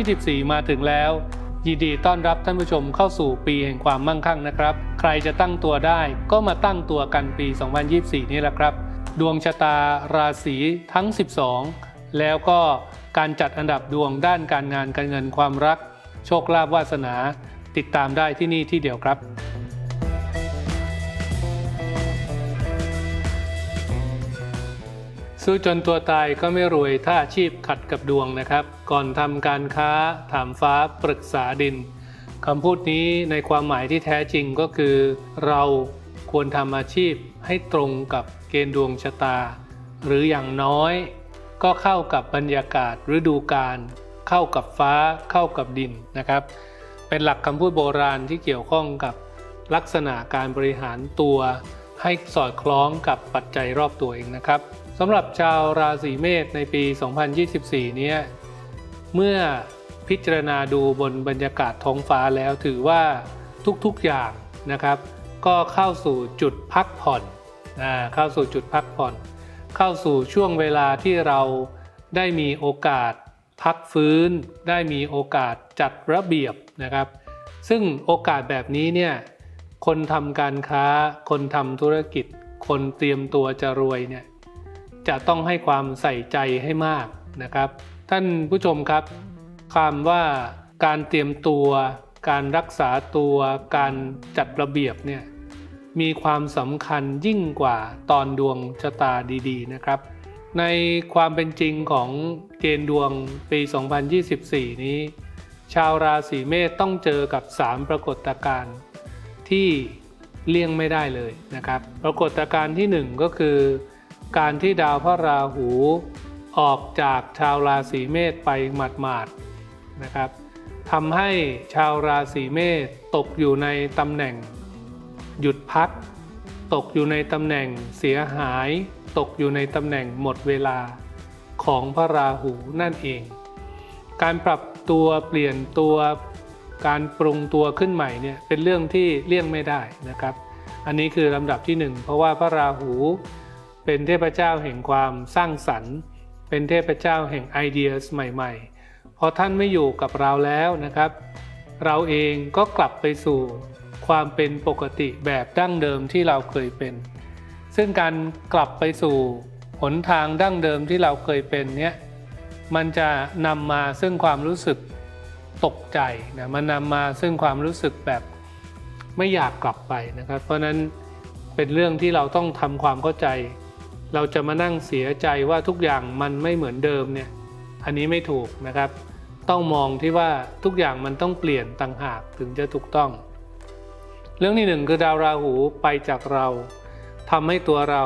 2024 มาถึงแล้ว ยินดีต้อนรับท่านผู้ชมเข้าสู่ปีแห่งความมั่งคั่งนะครับ ใครจะตั้งตัวได้ก็มาตั้งตัวกันปี 2024 นี่แหละครับ ดวงชะตาราศีทั้ง 12 แล้วก็การจัดอันดับดวงด้านการงานการเงินความรัก โชคลาภวาสนา ติดตามได้ที่นี่ที่เดียวครับ สู้จนตัวตายก็ไม่รวยถ้าอาชีพขัดกับดวงนะครับ ก่อนทำการค้าถามฟ้าปรึกษาดินคำพูดนี้ในความหมายที่แท้จริงก็คือ เราควรทำอาชีพให้ตรงกับเกณฑ์ดวงชะตา หรืออย่างน้อย ก็เข้ากับบรรยากาศฤดูกาลเข้ากับฟ้าเข้ากับดินนะครับ เป็นหลักคำพูดโบราณที่เกี่ยวข้องกับลักษณะการบริหารตัว ให้สอดคล้องกับปัจจัยรอบตัวเองนะครับ สำหรับชาวราศีเมษในปี 2024เนี้ยเมื่อพิจารณาดูบนบรรยากาศท้องฟ้าแล้วถือว่าทุกๆอย่างนะครับ ก็เข้าสู่จุดพักผ่อนอ่าเข้าสู่จุดพักผ่อน เข้าสู่ช่วงเวลาที่เราได้มีโอกาสพักฟื้น ได้มีโอกาสจัดระเบียบนะครับ ซึ่งโอกาสแบบนี้เนี่ยคนทำการค้า คนทำธุรกิจ คนเตรียมตัวจะรวยเนี่ย จะต้องให้ความใส่ใจให้มากนะครับ ท่านผู้ชมครับคำว่าการเตรียมตัว การรักษาตัว การจัดระเบียบเนี่ยมีความสำคัญยิ่งกว่าตอนดวงชะตาดีๆนะครับ ในความเป็นจริงของเกณฑ์ดวงปี 2024 นี้ ชาวราศีเมษต้องเจอกับ 3 ปรากฏการณ์ที่เลี่ยงไม่ได้เลยนะครับ ปรากฏการณ์ที่ 1 ก็คือ การที่ดาวพระราหูออกจากชาวราศีเมษไปหมาดๆนะครับทำให้ชาวราศีเมษตกอยู่ในตำแหน่ง หยุดพัก ตกอยู่ในตำแหน่งเสียหาย ตกอยู่ในตำแหน่งหมดเวลาของพระราหูนั่นเอง การปรับตัวเปลี่ยนตัวการปรุงตัวขึ้นใหม่เนี่ยเป็นเรื่องที่เลี่ยงไม่ได้นะครับ อันนี้คือลำดับที่หนึ่งเพราะว่าพระราหู เป็นเทพเจ้าแห่งความสร้างสรรค์ เป็นเทพเจ้าแห่งไอเดียใหม่ๆ พอท่านไม่อยู่กับเราแล้วนะครับ เราเองก็กลับไปสู่ความเป็นปกติแบบดั้งเดิมที่เราเคยเป็น ซึ่งการกลับไปสู่หนทางดั้งเดิมที่เราเคยเป็นเนี้ยมันจะนำมาซึ่งความรู้สึกตกใจนะมันนำมาซึ่งความรู้สึกแบบไม่อยากกลับไปนะครับ เพราะฉะนั้นเป็นเรื่องที่เราต้องทำความเข้าใจ เราจะมานั่งเสียใจว่าทุกอย่างมันไม่เหมือนเดิมเนี่ยอันนี้ไม่ถูกนะครับ ต้องมองที่ว่าทุกอย่างมันต้องเปลี่ยนต่างหากถึงจะถูกต้อง เรื่องที่หนึ่งคือดาวราหูไปจากเราทำให้ตัวเรา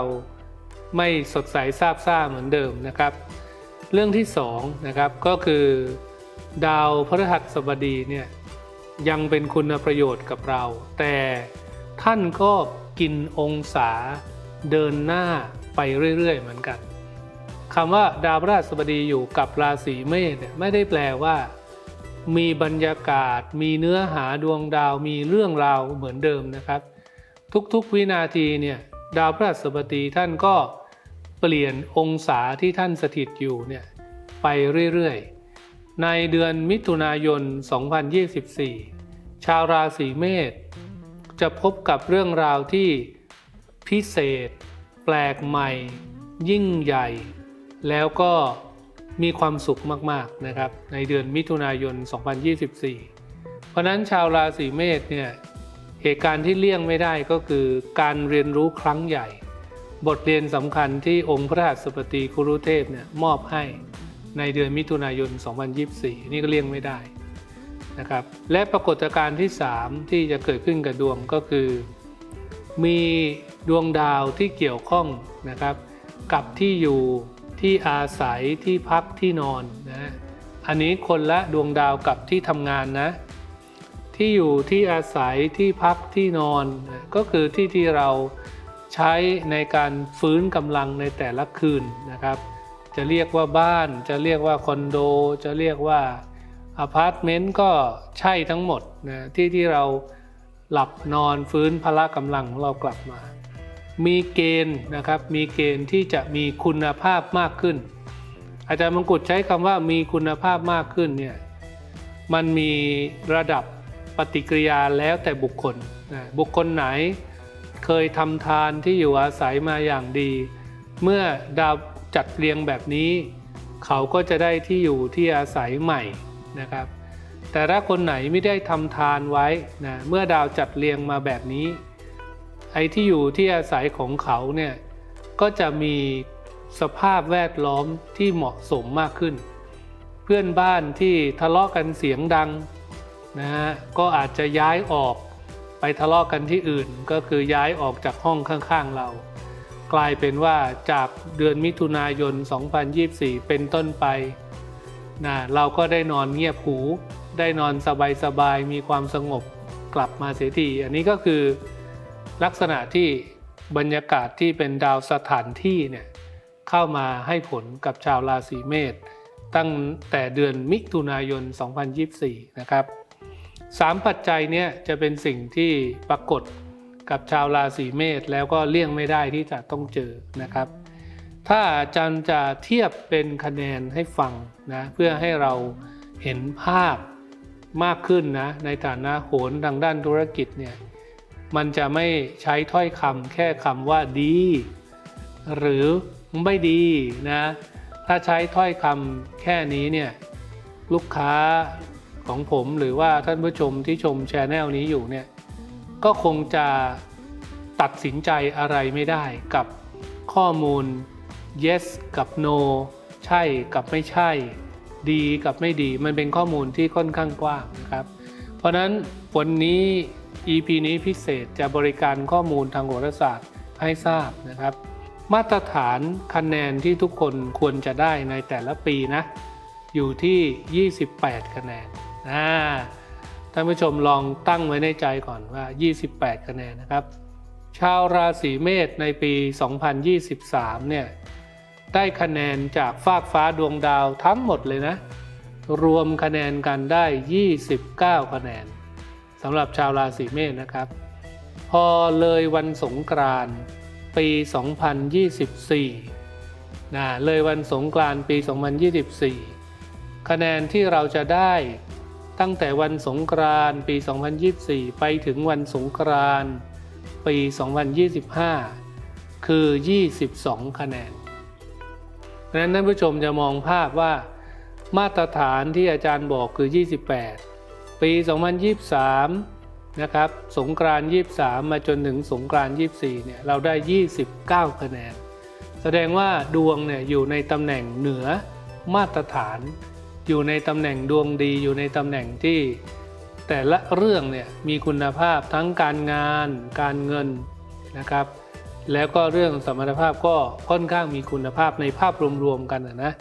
ไม่สดใสซาบซ่าเหมือนเดิมนะครับ เรื่องที่สองนะครับก็คือ ดาวพฤหัสบดีเนี่ยยังเป็นคุณประโยชน์กับเรา แต่ท่านก็กินองศาเดินหน้า ไปเรื่อยๆ เหมือนกันคำว่าดาวพฤหัสบดีอยู่กับราศีเมษเนี่ยไม่ได้แปลว่า มีบรรยากาศ มีเนื้อหาดวงดาวมีเรื่องราวเหมือนเดิมนะครับ ทุกๆวินาทีเนี่ยดาวพฤหัสบดีท่านก็เปลี่ยนองศาที่ท่านสถิตอยู่เนี่ยไปเรื่อยๆ ในเดือนมิถุนายน 2024 ชาวราศีเมษจะพบกับเรื่องราวที่พิเศษ แปลกใหม่ ยิ่งใหญ่ แล้วก็มีความสุขมากๆนะครับ ในเดือนมิถุนายน 2024 เพราะนั้นชาวราศีเมษเนี่ยเหตุการณ์ที่เลี่ยงไม่ได้ก็คือการเรียนรู้ครั้งใหญ่ บทเรียนสำคัญที่องค์พระหัสบดีคุรุเทพเนี่ยมอบให้ในเดือนมิถุนายน 2024 นี่ก็เลี่ยงไม่ได้นะครับ และปรากฏการณ์ที่ 3 ที่จะเกิดขึ้นกับดวงก็คือ มี ดวงดาวที่เกี่ยวข้องนะครับ กับที่อยู่ที่อาศัยที่พักที่นอนนะอันนี้คนละดวงดาวกับที่ทำงานนะที่อยู่ที่อาศัยที่พักที่นอนนะก็คือที่ที่เราใช้ในการฟื้นกำลังในแต่ละคืนนะครับ จะเรียกว่าบ้าน จะเรียกว่าคอนโด จะเรียกว่าอพาร์ตเมนต์ก็ใช่ทั้งหมดนะที่ที่เราหลับนอนฟื้นพละกำลังของเรากลับมา มีเกณฑ์นะครับมีเกณฑ์ที่จะมีคุณภาพมากขึ้น อาจารย์มงกุฎใช้คำว่ามีคุณภาพมากขึ้นเนี่ยมันมีระดับปฏิกิริยาแล้วแต่บุคคลนะบุคคลไหนเคยทำทานที่อยู่อาศัยมาอย่างดี เมื่อดาวจัดเรียงแบบนี้ เขาก็จะได้ที่อยู่ที่อาศัยใหม่นะครับแต่ถ้าคนไหนไม่ได้ทำทานไว้นะเมื่อดาวจัดเรียงมาแบบนี้ อ้ที่อยู่ที่อาศัยของเขาเนี่ยก็จะมีสภาพแวดล้อมที่เหมาะสมมากขึ้น เพื่อนบ้านที่ทะเลาะกันเสียงดังนะฮะก็อาจจะย้ายออกไปทะเลาะกันที่อื่นก็คือย้ายออกจากห้องข้างๆเรา กลายเป็นว่าจากเดือนมิถุนายน 2024 เป็นต้นไปนะเราก็ได้นอนเงียบหู ได้นอนสบายๆมีความสงบกลับมาเสียทีอันนี้ก็คือ ลักษณะที่บรรยากาศที่เป็นดาวสถานที่เนี่ยเข้ามาให้ผลกับชาวราศีเมษตั้งแต่เดือนมิถุนายน 2024 นะครับสามปัจจัยเนี่ยจะเป็นสิ่งที่ปรากฏกับชาวราศีเมษแล้วก็เลี่ยงไม่ได้ที่จะต้องเจอนะครับ ถ้าอาจารย์จะเทียบเป็นคะแนนให้ฟังนะเพื่อให้เราเห็นภาพมากขึ้นนะในฐานะโหนทางด้านธุรกิจเนี่ย มันจะไม่ใช้ถ้อยคำแค่คำว่าดี หรือไม่ดีนะ ถ้าใช้ถ้อยคำแค่นี้เนี่ยลูกค้าของผมหรือว่าท่านผู้ชมที่ชมแชนแนลนี้อยู่เนี่ยก็คงจะตัดสินใจอะไรไม่ได้กับข้อมูล yes กับ no ใช่กับไม่ใช่ ดีกับไม่ดี มันเป็นข้อมูลที่ค่อนข้างกว้างนะครับ เพราะฉะนั้นวันนี้ EP นี้พิเศษจะบริการข้อมูลทางโหราศาสตร์ให้ทราบนะครับ มาตรฐานคะแนนที่ทุกคนควรจะได้ในแต่ละปีนะ อยู่ที่ 28 คะแนนอ่าท่านผู้ชมลองตั้งไว้ในใจก่อนว่า 28 คะแนนนะครับ ชาวราศีเมษในปี 2023 เนี่ย ได้คะแนนจากฟากฟ้าดวงดาวทั้งหมดเลยนะ รวมคะแนนกันได้ 29 คะแนน สำหรับชาวราศีเมษนะครับ พอเลยวันสงกรานต์ปี 2024นะเลยวันสงกรานต์ปี 2024 คะแนนที่เราจะได้ตั้งแต่วันสงกรานต์ปี 2024 ไปถึงวันสงกรานต์ปี 2025 คือ 22 คะแนนเพราะฉะนั้นท่านผู้ชมจะมองภาพว่ามาตรฐานที่อาจารย์บอกคือ 28 ปี 2023 นะครับ สงกรานต์23 มาจนถึงสงกรานต์24 เนี่ย เราได้ 29 คะแนน แสดงว่าดวงเนี่ยอยู่ในตำแหน่งเหนือมาตรฐาน อยู่ในตำแหน่งดวงดี อยู่ในตำแหน่งที่แต่ละเรื่องเนี่ยมีคุณภาพทั้งการงาน การเงินนะครับ แล้วก็เรื่องสมรรถภาพก็ค่อนข้างมีคุณภาพในภาพรวมๆกันนะ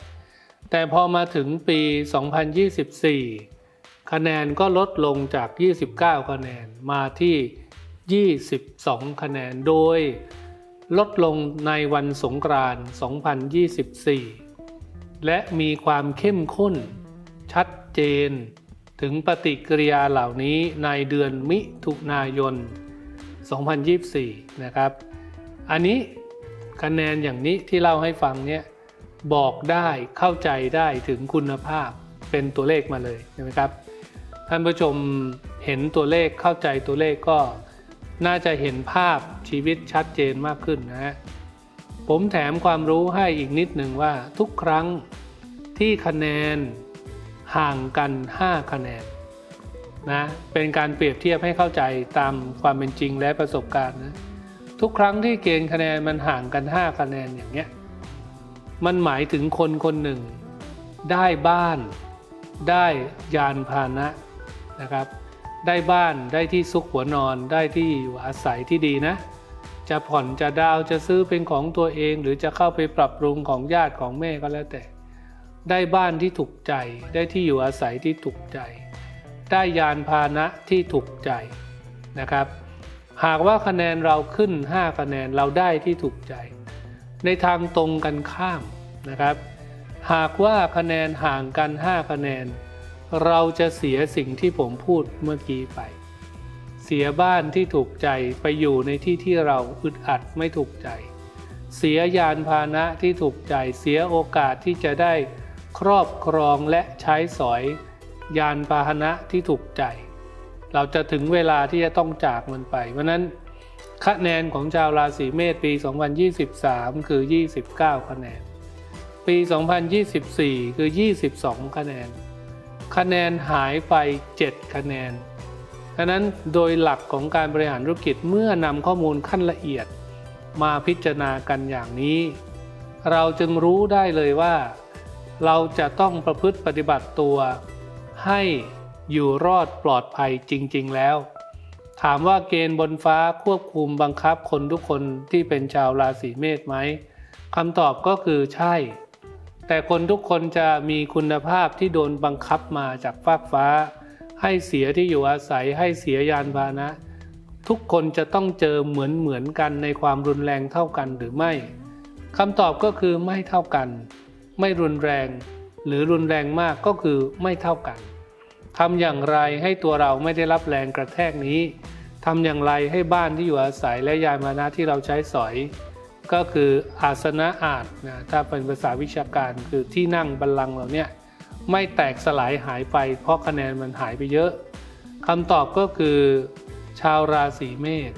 แต่พอมาถึงปี 2024 คะแนนก็ลดลงจาก 29 คะแนนมาที่ 22 คะแนน โดยลดลงในวันสงกรานต์ 2024 และมีความเข้มข้น ชัดเจน ถึงปฏิกิริยาเหล่านี้ในเดือนมิถุนายน 2024 นะครับ อันนี้คะแนนอย่างนี้ที่เล่าให้ฟังเนี่ยบอกได้เข้าใจได้ถึงคุณภาพเป็นตัวเลขมาเลยใช่ไหมครับ ท่านผู้ชมเห็นตัวเลขเข้าใจตัวเลขก็น่าจะเห็นภาพชีวิตชัดเจนมากขึ้นนะฮะผมแถมความรู้ให้อีกนิดหนึ่งว่าทุกครั้งที่คะแนนห่างกัน 5 คะแนนนะเป็นการเปรียบเทียบให้เข้าใจตามความเป็นจริงและประสบการณ์นะทุกครั้งที่เกณฑ์คะแนนมันห่างกัน 5 คะแนนอย่างเงี้ยมันหมายถึงคนคนหนึ่ง ได้บ้าน ได้ยานพาหนะ นะครับ ได้บ้านได้ที่ซุกหัวนอนได้ที่อยู่อาศัยที่ดีนะ จะผ่อนจะดาวจะซื้อเป็นของตัวเอง หรือจะเข้าไปปรับปรุงของญาติของแม่ก็แล้วแต่ ได้บ้านที่ถูกใจ ได้ที่อยู่อาศัยที่ถูกใจ ได้ยานพาหนะที่ถูกใจนะครับ หากว่าคะแนนเราขึ้น 5 คะแนนเราได้ที่ถูกใจ ในทางตรงกันข้ามนะครับ หากว่าคะแนนห่างกัน 5 คะแนน เราจะเสียสิ่งที่ผมพูดเมื่อกี้ไป เสียบ้านที่ถูกใจไปอยู่ในที่ที่เราอึดอัดไม่ถูกใจ เสียยานพาหนะที่ถูกใจ เสียโอกาสที่จะได้ครอบครองและใช้สอย ยานพาหนะที่ถูกใจ เราจะถึงเวลาที่จะต้องจากมันไป เพราะนั้นคะแนนของชาวราศีเมษปี 2023 คือ 29 คะแนน ปี 2024 คือ 22 คะแนน คะแนนหายไป 7 คะแนนดังนั้นโดยหลักของการบริหารธุรกิจเมื่อนำข้อมูลขั้นละเอียด มาพิจารณากันอย่างนี้ เราจึงรู้ได้เลยว่า เราจะต้องประพฤติปฏิบัติตัว ให้อยู่รอดปลอดภัยจริง ๆ แล้ว ถามว่าเกณฑ์บนฟ้าควบคุมบังคับคนทุกคนที่เป็นชาวราศีเมษไหมคำตอบก็คือใช่ แต่คนทุกคนจะมีคุณภาพที่โดนบังคับมาจากฟากฟ้า ให้เสียที่อยู่อาศัยให้เสียยานพาหนะ ทุกคนจะต้องเจอเหมือนเหมือนกันในความรุนแรงเท่ากันหรือไม่คำตอบก็คือไม่เท่ากัน ไม่รุนแรง หรือรุนแรงมากก็คือไม่เท่ากันทำอย่างไรให้ตัวเราไม่ได้รับแรงกระแทกนี้ทำอย่างไรให้บ้านที่อยู่อาศัยและยานพาหนะที่เราใช้สอย ก็คืออาสนะอาจนะถ้าเป็นภาษาวิชาการคือที่นั่งบัลลังก์เราเนี่ยไม่แตกสลายหายไป เพราะคะแนนมันหายไปเยอะคำตอบก็คือชาวราศีเมษ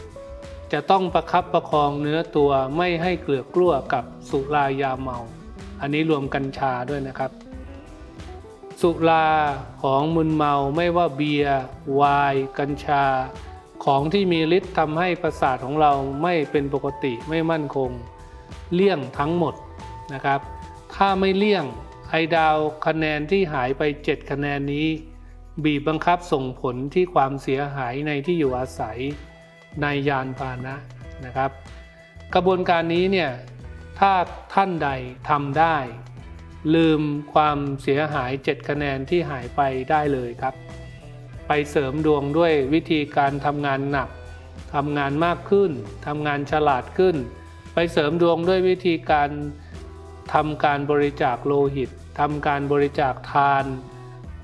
จะต้องประคับประคองเนื้อตัวไม่ให้เกลือกกลั้วกับสุรายาเมา อันนี้รวมกัญชาด้วยนะครับ สุราของมึนเมาไม่ว่าเบียร์ไวน์กัญชา ของที่มีฤทธิ์ทำให้ประสาทของเราไม่เป็นปกติไม่มั่นคง เลี่ยงทั้งหมดนะครับ ถ้าไม่เลี่ยงไอดาวคะแนนที่หายไป 7 คะแนนนี้ บีบบังคับส่งผลที่ความเสียหายในที่อยู่อาศัยในยานพาหนะนะครับ กระบวนการนี้เนี่ยถ้าท่านใดทำได้ ลืมความเสียหาย 7 คะแนนที่หายไปได้เลยครับ ไปเสริมดวงด้วยวิธีการทำงานหนักทำงานมากขึ้นทำงานฉลาดขึ้น ไปเสริมดวงด้วยวิธีการทำการบริจาคโลหิตทำการบริจาคทาน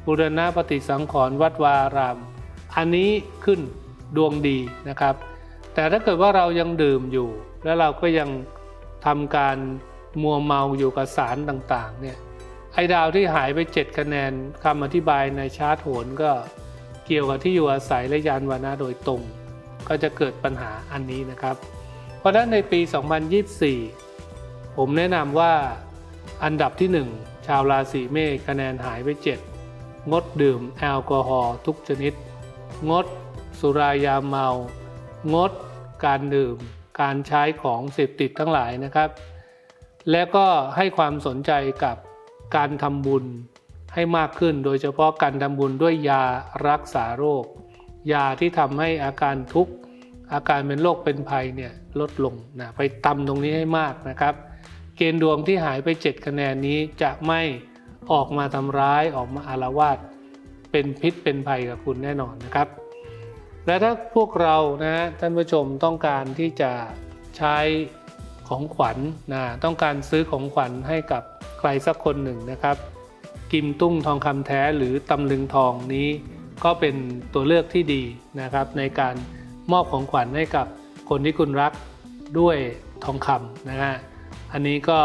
บูรณะปฏิสังขรณ์วัดวาราม อันนี้ขึ้นดวงดีนะครับ แต่ถ้าเกิดว่าเรายังดื่มอยู่ แล้วเราก็ยังทำการมัวเมาอยู่กับสารต่างๆเนี่ยไอ้ดาวที่หายไป 7 คะแนนคำอธิบายในชาร์ตโหนก็ เกี่ยวกับที่อยู่อาศัยและยานวานะโดยตรง ก็จะเกิดปัญหาอันนี้นะครับ เพราะฉะนั้นในปี 2024 ผมแนะนำว่าอันดับที่ 1 ชาวราศีเมษคะแนนหายไป 7 งดดื่มแอลกอฮอล์ทุกชนิด งดสุรายาเมา งดการดื่ม การใช้ของเสพติดทั้งหลายนะครับ และก็ให้ความสนใจกับการทำบุญ ให้มากขึ้น โดยเฉพาะการทำบุญด้วยยารักษาโรค ยาที่ทำให้อาการทุกข์อาการเป็นโรคเป็นภัยเนี่ยลดลงนะไปตำตรงนี้ให้มากนะครับ เกณฑ์ดวงที่หายไป 7 คะแนนนี้จะไม่ออกมาทำร้ายออกมาอารวาสเป็นพิษเป็นภัยกับคุณแน่นอนนะครับ และถ้าพวกเรานะท่านผู้ชมต้องการที่จะใช้ของขวัญนะต้องการซื้อของขวัญให้กับใครสักคนหนึ่งนะครับ กิมตุ้งทองคำแท้หรือตำลึงทองนี้ ก็เป็นตัวเลือกที่ดีนะครับในการมอบของขวัญให้กับคนที่คุณรักด้วยทองคำนะฮะอันนี้ก็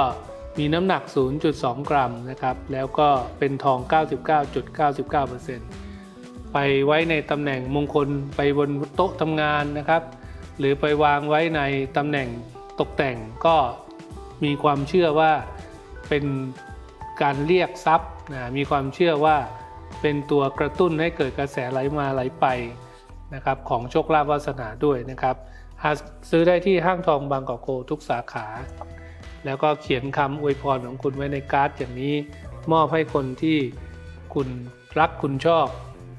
มีน้ำหนัก 0.2 กรัมนะครับ แล้วก็เป็นทอง 99.99%ไปไว้ในตำแหน่งมงคลไปบนโต๊ะทำงานนะครับ หรือไปวางไว้ในตำแหน่งตกแต่งก็มีความเชื่อว่าเป็นการเรียกทรัพย์ นะมีความเชื่อว่าเป็นตัวกระตุ้นให้เกิดกระแสไหลมาไหลไปนะครับของโชคลาภวาสนาด้วยนะครับหาซื้อได้ที่ห้างทองบางกอกโกทุกสาขา แล้วก็เขียนคำอวยพรของคุณไว้ในการ์ดอย่างนี้มอบให้คนที่คุณรักคุณชอบ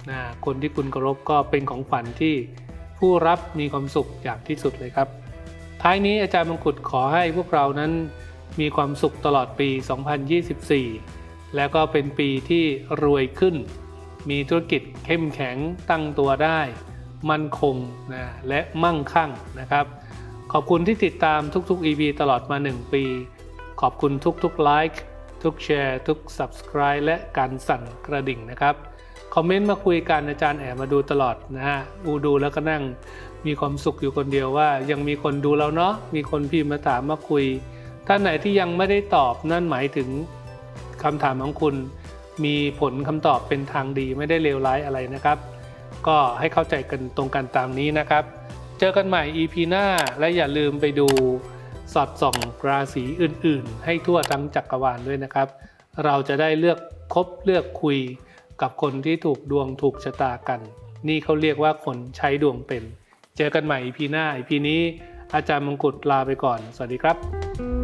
นะคนที่คุณเคารพก็เป็นของขวัญที่ผู้รับมีความสุขอย่างที่สุดเลยครับ ท้ายนี้อาจารย์มงกุฎขอให้พวกเรานั้นมีความสุขตลอดปี 2024 แล้วก็เป็นปีที่รวยขึ้น มีธุรกิจเข้มแข็งตั้งตัวได้ มั่นคงนะและมั่งคั่งนะครับ ขอบคุณที่ติดตามทุกๆ EP ตลอดมา 1 ปี ขอบคุณทุกๆไลค์ทุกแชร์ทุก Subscribe และการสั่นกระดิ่งนะครับ คอมเมนต์มาคุยกันอาจารย์แอบมาดูตลอดนะฮะอูดูแล้วก็นั่งมีความสุขอยู่คนเดียวว่า ยังมีคนดูเราเนาะมีคนพิมพ์มาถามมาคุย ท่านไหนที่ยังไม่ได้ตอบนั่นหมายถึง คำถามของคุณมีผลคำตอบเป็นทางดีไม่ได้เลวร้ายอะไรนะครับ ก็ให้เข้าใจกันตรงกันตามนี้นะครับ เจอกันใหม่ EP หน้าและอย่าลืมไปดูสอดส่องราศีอื่นๆ ให้ทั่วทั้งจักรวาลด้วยนะครับ เราจะได้เลือกคบเลือกคุยกับคนที่ถูกดวงถูกชะตากัน นี่เขาเรียกว่าคนใช้ดวงเป็น เจอกันใหม่ EP หน้า EP นี้อาจารย์มงกุฎลาไปก่อน สวัสดีครับ